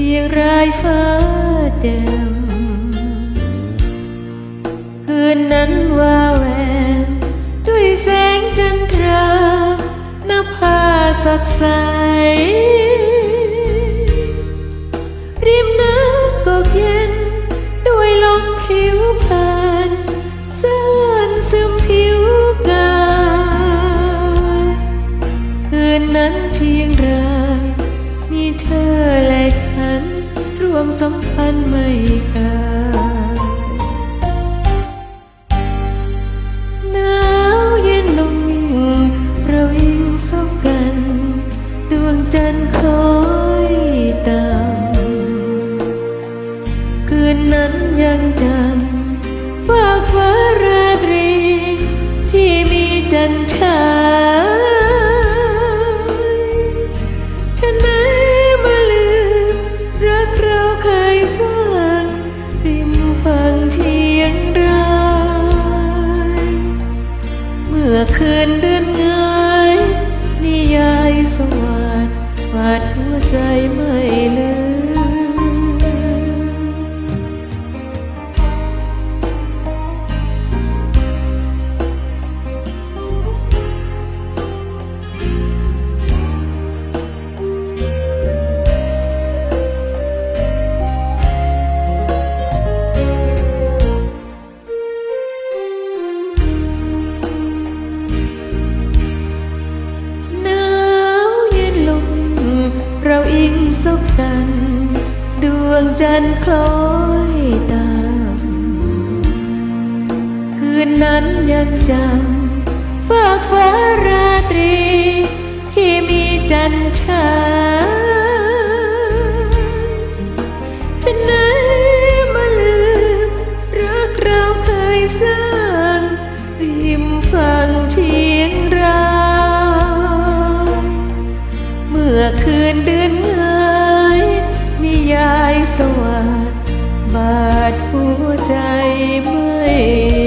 ยังฝังใจเชียงรายฟ้าแจ่มคืนนั้นว่าแหวนด้วยแสงจันทรานภาสดใส ริมน้ำกอกเย็น ด้วยลมพลิ้วผ่านซ่านซึมผิวกาย คืนนั้นเชียงราย เธอและฉันรวมสัมพันธ์ไม่กลายหนาวเย็นลงยิ่งเรายิ่งสบกัน ดวงจันทร์คอยตามคืนนั้นยังจำฝากฟ้าราตรีที่มีจันทรา มื่อคืนเดือนเงยนิยายสวัสดวาดหัวใจไม่ลื กัน ดวงจันทร์คล้อยตามคืนนั้นยังจำฝากฟ้าราตรี ที่มีจันทรายฉันไหนมาลืม รักเราเคยสร้างริมฝั่งเชียงรายเมื่อคืนเดือนายสวัสดบาดหัวใจไม่